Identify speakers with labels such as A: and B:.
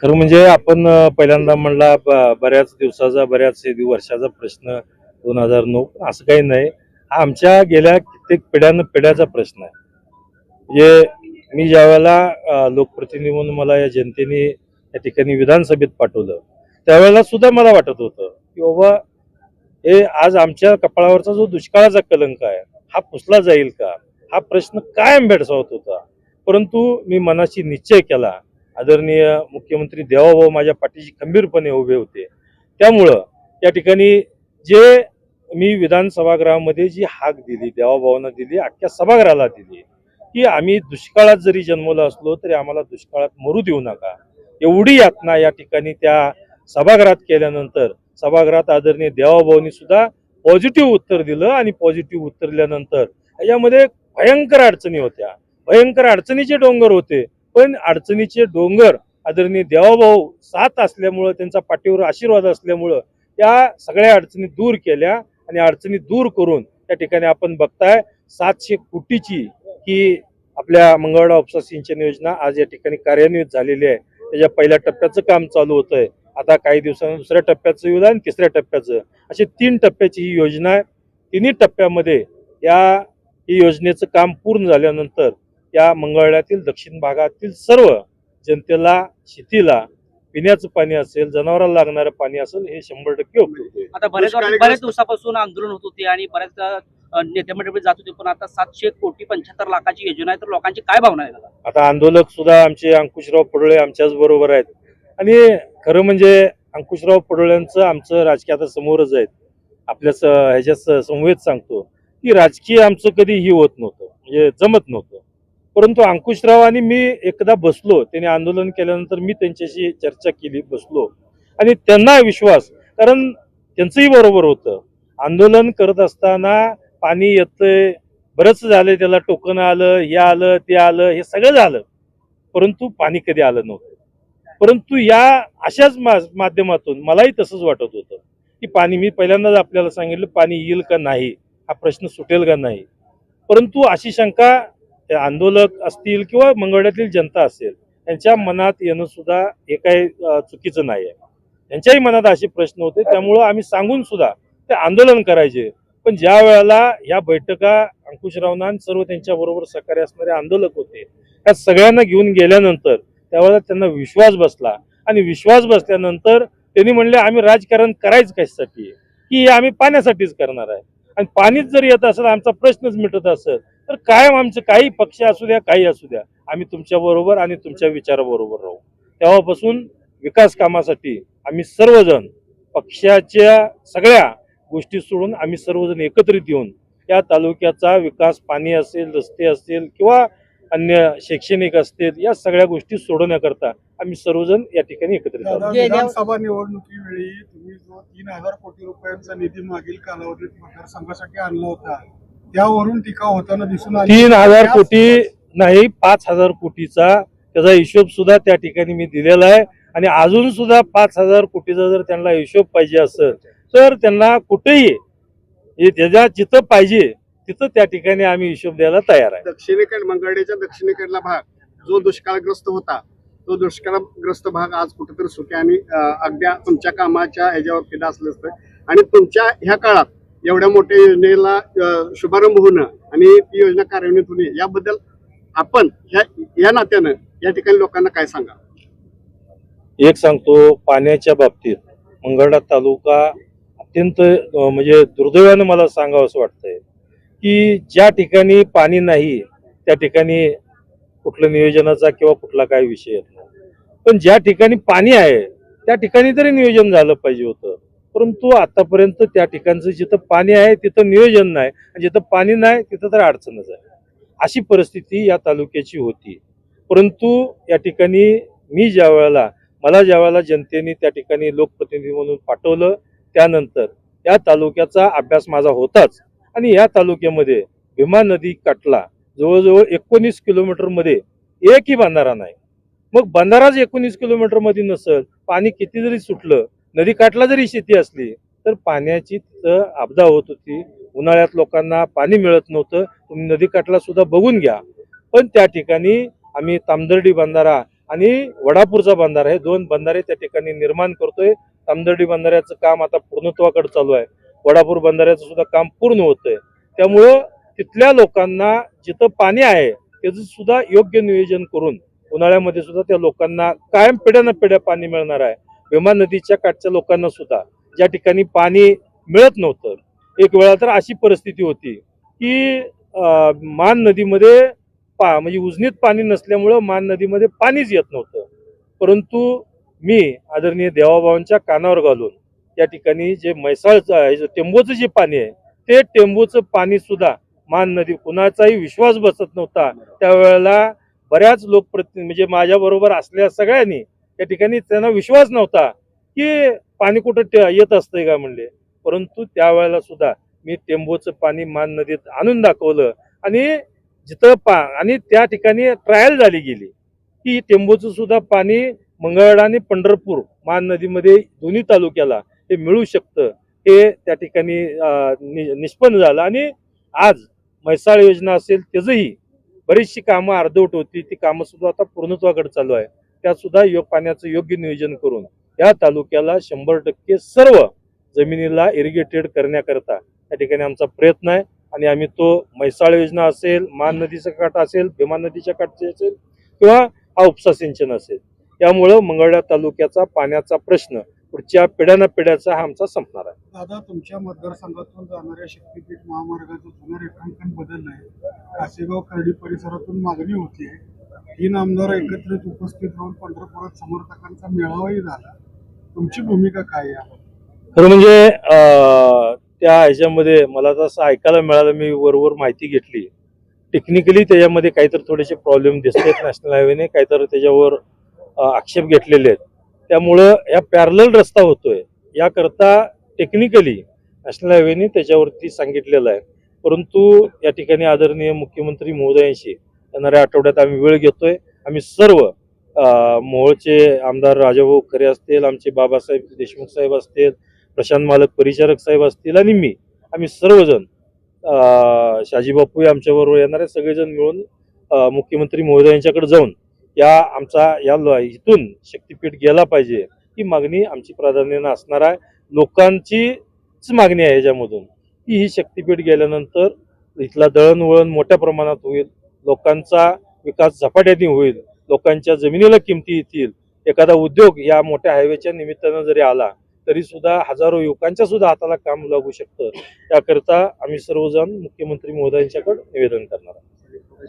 A: खरं म्हणजे आपण पहिल्यांदा म्हणला बऱ्याच दिवसाचा बऱ्याच वर्षाचा प्रश्न दोन हजार नऊ असं काही नाही. हा आमच्या गेल्या कित्येक पिढ्यानं पिढ्याचा प्रश्न आहे. म्हणजे मी ज्या वेळेला लोकप्रतिनिधी म्हणून मला या जनतेने या ठिकाणी विधानसभेत पाठवलं त्यावेळेला सुद्धा मला वाटत होतं की बाबा हे आज आमच्या कपाळावरचा जो दुष्काळाचा कलंक आहे हा पुसला जाईल का? हा प्रश्न कायम भेडसावत होता. परंतु मी मनाशी निश्चय केला आदरणीय मुख्यमंत्री देवाभाऊ माझ्या पाठीशी खंबीरपणे उभे होते. त्यामुळं या ठिकाणी जे मी विधान सभागृहामध्ये जी हाक दिली देवाभावांना दिली अख्ख्या सभागृहाला दिली की आम्ही दुष्काळात जरी जन्मलो असलो तरी आम्हाला दुष्काळात मरू देऊ नका. एवढी यातना या ठिकाणी त्या सभागृहात केल्यानंतर सभागृहात आदरणीय देवाभाऊनी सुद्धा पॉझिटिव्ह उत्तर दिलं आणि पॉझिटिव्ह उत्तर दिल्यानंतर याच्यामध्ये भयंकर अडचणी होत्या. भयंकर अडचणीचे डोंगर होते. पण अडचणीचे डोंगर आदरणीय देवाभाऊ साथ असल्यामुळं त्यांचा पाठीवर आशीर्वाद असल्यामुळं या सगळ्या अडचणी दूर केल्या आणि अडचणी दूर करून त्या ठिकाणी आपण बघताय सातशे कोटीची ही आपल्या मंगळवाडा उपसा सिंचन योजना आज या ठिकाणी कार्यान्वित झालेली आहे. त्याच्या पहिल्या टप्प्याचं काम चालू होतंय. आता काही दिवसांनी दुसऱ्या टप्प्याचं येऊ आणि तिसऱ्या टप्प्याचं. अशी तीन टप्प्याची ही योजना आहे. तिन्ही टप्प्यामध्ये या ही योजनेचं काम पूर्ण झाल्यानंतर या मंगळवाड्यातील दक्षिण भागातील सर्व जनतेला शेतीला पिण्याचं पाणी असेल जनावराला लागणारं पाणी असेल हे शंभर टक्के उपलब्ध
B: आता बरेच
C: ग्रस्त-
B: दिवसापासून आंदोलन होत होते आणि बऱ्याच नेते मंडळी जात होते पण आता सातशे कोटी पंच्याहत्तर लाखाची योजना आहे तर लोकांची काय भावना आहे?
A: आता आंदोलक सुद्धा आमचे अंकुशराव पडोळे आमच्याच बरोबर आहेत. आणि खरं म्हणजे अंकुशराव पडोळ्यांचं आमचं राजकीय आता समोरच आहेत. आपल्या स- समवेत सांगतो की राजकीय आमचं कधी ही होत नव्हतं म्हणजे जमत नव्हतं. परंतु अंकुशराव आणि मी एकदा बसलो त्यांनी आंदोलन केल्यानंतर मी त्यांच्याशी चर्चा केली बसलो. आणि त्यांना विश्वास कारण त्यांचंही बरोबर होतं. आंदोलन करत असताना पाणी येतंय बरंच झालंय त्याला टोकन आलं हे आलं ते आलं हे सगळं झालं. परंतु पाणी कधी आलं नव्हतं. परंतु या अशाच माध्यमातून मलाही तसंच वाटत होतं की पाणी मी पहिल्यांदाच आपल्याला सांगितलं पाणी येईल का नाही? हा प्रश्न सुटेल का नाही? परंतु अशी शंका आंदोलक असतील किंवा मंगळ्यातील जनता असेल त्यांच्या मनात येणं सुद्धा हे काही चुकीचं नाही आहे त्यांच्याही मनात असे प्रश्न होते त्यामुळं आम्ही सांगून सुद्धा ते आंदोलन करायचे. पण ज्या वेळेला या बैठका अंकुशरावनान आणि सर्व त्यांच्या बरोबर सहकार्य असणारे आंदोलक होते त्या सगळ्यांना घेऊन गेल्यानंतर त्यावेळेला त्यांना विश्वास बसला. आणि विश्वास बसल्यानंतर त्यांनी म्हणले आम्ही राजकारण करायचं कशासाठी? की हे आम्ही पाण्यासाठीच करणार आहे. आणि पाणीच जर येत असेल आमचा प्रश्नच मिटत असेल तर कायम आमचे काही पक्ष असू द्या काही असू द्या आम्ही तुमच्या बरोबर आणि तुमच्या विचाराबरोबर राहू. तेव्हापासून विकास कामासाठी आम्ही सर्वजण पक्षाच्या सगळ्या गोष्टी सोडून आम्ही सर्वजण एकत्रित येऊन या तालुक्याचा विकास पाणी असेल रस्ते असतील किंवा अन्य शैक्षणिक असतील या सगळ्या गोष्टी सोडवण्याकरता आम्ही सर्वजण या ठिकाणी एकत्रित आहोत.
C: विधानसभा निवडणुकीवेळी तुम्ही जो तीन हजार कोटी रुपयांचा निधी मागील कालावधीत मतदारसंघासाठी आणला होता त्यावरून टीका होताना दिसून आली.
A: तीन हजार कोटी नाही पाच हजार कोटीचा त्याचा हिशोब सुद्धा त्या ठिकाणी मी दिलेला आहे. आणि अजून सुद्धा पाच हजार कोटीचा जर त्यांना हिशोब पाहिजे असेल तर त्यांना कुठेही हे ज्याच्या जिथं पाहिजे तिथं त्या ठिकाणी आम्ही हिशोब द्यायला तयार आहे.
D: दक्षिणेकडे मंगळवेढ्याच्या दक्षिणेकडला भाग जो दुष्काळग्रस्त होता तो दुष्काळग्रस्त भाग आज कुठेतरी सुक्याने अं, अगदी तुमच्या कामाच्या ह्याच्यावर फिदा असलं असतं. आणि तुमच्या ह्या काळात एवढ्या मोठ्या योजनेला शुभारंभ होणं आणि ती योजना कार्यान्वित होणे याबद्दल आपण या या नात्यानं या ठिकाणी लोकांना काय सांगा?
A: एक सांगतो पाण्याच्या बाबतीत मंगळा तालुका अत्यंत म्हणजे दुर्दैवानं मला सांगावं असं वाटतंय की ज्या ठिकाणी पाणी नाही त्या ठिकाणी कुठलं नियोजनाचा किंवा कुठला काही विषय येत नाही. पण ज्या ठिकाणी पाणी आहे त्या ठिकाणी तरी नियोजन झालं पाहिजे होतं. परंतु आतापर्यंत त्या ठिकाणचं जिथं पाणी आहे तिथं नियोजन नाही. आणि जिथं पाणी नाही तिथं तर अडचणच आहे. अशी परिस्थिती या तालुक्याची होती. परंतु या ठिकाणी मी ज्या वेळेला मला ज्या वेळेला जनतेने त्या ठिकाणी लोकप्रतिनिधी म्हणून पाठवलं त्यानंतर या तालुक्याचा अभ्यास माझा होताच. आणि या तालुक्यामध्ये भीमा नदी काटला जवळजवळ एकोणीस किलोमीटरमध्ये एकही बांधारा नाही. मग बंधाराच एकोणीस किलोमीटरमध्ये नसेल पाणी किती जरी सुटलं नदीकाठला जरी शेती असली तर पाण्याची आपदा होत होती. उन्हाळ्यात लोकांना पाणी मिळत नव्हतं. तुम्ही नदीकाठला सुद्धा बघून घ्या. पण त्या ठिकाणी आम्ही तामदर्डी बंधारा आणि वडापूरचा बंधारा हे दोन बंधारे त्या ठिकाणी निर्माण करतोय. तामदर्डी बंधाऱ्याचं काम आता पूर्णत्वाकडे चालू आहे. वडापूर बंधाऱ्याचं सुद्धा काम पूर्ण होतंय. त्यामुळं तिथल्या लोकांना जिथं पाणी आहे त्याचं सुद्धा योग्य नियोजन करून उन्हाळ्यामध्ये सुद्धा त्या लोकांना कायम पिढ्यानं पिढ्या पाणी मिळणार आहे. भीमा नदीच्या काठच्या लोकांना सुद्धा ज्या ठिकाणी पाणी मिळत नव्हतं एक वेळा तर अशी परिस्थिती होती की मान नदीमध्ये पा म्हणजे उजनीत पाणी नसल्यामुळं मान नदीमध्ये पाणीच येत नव्हतं. परंतु मी आदरणीय देवाबावांच्या कानावर घालून या ठिकाणी जे म्हैसाळचं टेंबूचं जे पाणी आहे ते टेंबूचं पाणी सुद्धा मान नदी कुणाचाही विश्वास बसत नव्हता. त्यावेळेला बऱ्याच लोकप्रति म्हणजे माझ्याबरोबर असलेल्या सगळ्यांनी त्या ठिकाणी त्यांना विश्वास नव्हता की पाणी कुठं येत असतंय का म्हणले. परंतु त्यावेळेला सुद्धा मी टेंबूचं पाणी मान नदीत आणून दाखवलं आणि जिथं पा आणि त्या ठिकाणी ट्रायल झाली गेली. की टेंबूचं सुद्धा पाणी मंगळवेढा आणि पंढरपूर मान नदीमध्ये दोन्ही तालुक्याला हे मिळू शकतं हे त्या ठिकाणी नि- निष्पन्न झालं. आणि आज म्हैसाळ योजना असेल त्याचंही बरीचशी कामं अर्धवट होती. ती कामं सुद्धा आता पूर्णत्वाकडे चालू आहे त्यात सुद्धा योग पाण्याचं योग्य नियोजन करून या तालुक्याला शंभर टक्के सर्व जमिनीला इरिगेटेड करण्याकरता या ठिकाणी आमचा प्रयत्न आहे. आणि आम्ही तो म्हैसाळ योजना असेल मान नदीचा काठ असेल भीमा नदीच्या काठचे असेल किंवा हा उपसा सिंचन असेल. त्यामुळं मंगळवेढा तालुक्याचा पाण्याचा प्रश्न पुढच्या पिढ्याना पिढ्याचा हा आमचा संपणार आहे.
C: दादा तुमच्या मतदारसंघातून जाणाऱ्या शक्तीपीठ महामार्गाचं जुनं रेखांकन बदललं आहे कासेगाव खर्डी परिसरातून मागणी होती तीन आमदार एकत्रित उपस्थित राहून पंढरपुरात समर्थकांचा मेळावाही झाला. तुमची भूमिका काय आहे?
A: खरं म्हणजे त्या ह्याच्यामध्ये मला जसं ऐकायला मिळालं मी वरवर माहिती घेतली. टेक्निकली त्याच्यामध्ये काहीतरी थोडेसे प्रॉब्लेम दिसतात नॅशनल हायवेने काहीतरी त्याच्यावर आक्षेप घेतलेले आहेत. त्यामुळं या पॅरल रस्ता होतोय. याकरता टेक्निकली नॅशनल हायवेने त्याच्यावरती सांगितलेलं आहे. परंतु या ठिकाणी आदरणीय मुख्यमंत्री महोदयांशी येणाऱ्या आठवड्यात आम्ही वेळ घेतोय. आम्ही सर्व अं, मोहोळचे आमदार राजाभाऊ खरे असतील आमचे बाबासाहेब देशमुख साहेब असतील प्रशांत मालक परिचारक साहेब असतील आणि मी आम्ही सर्वजण शाजीबापूही शाजी बापू आमच्याबरोबर येणारे सगळेजण मिळून मुख्यमंत्री मुख्यमंत्री महोदयांच्याकडे जाऊन या आमचा या इथून शक्तीपीठ गेला पाहिजे ही मागणी आमची प्राधान्यानं असणार आहे. लोकांचीच मागणी आहे याच्यामधून की ही शक्तीपीठ गेल्यानंतर इथला दळणवळण मोठ्या प्रमाणात होईल. लोकांचा विकास झपाट्याने होईल लोकांच्या जमिनीला किमती येतील एखादा उद्योग या मोठ्या हायवेच्या निमित्तानं जरी आला तरी सुद्धा हजारो युवकांच्या सुद्धा हाताला काम लागू शकतं. त्याकरता आम्ही सर्वजण मुख्यमंत्री महोदयांच्याकडे निवेदन करणार आहोत.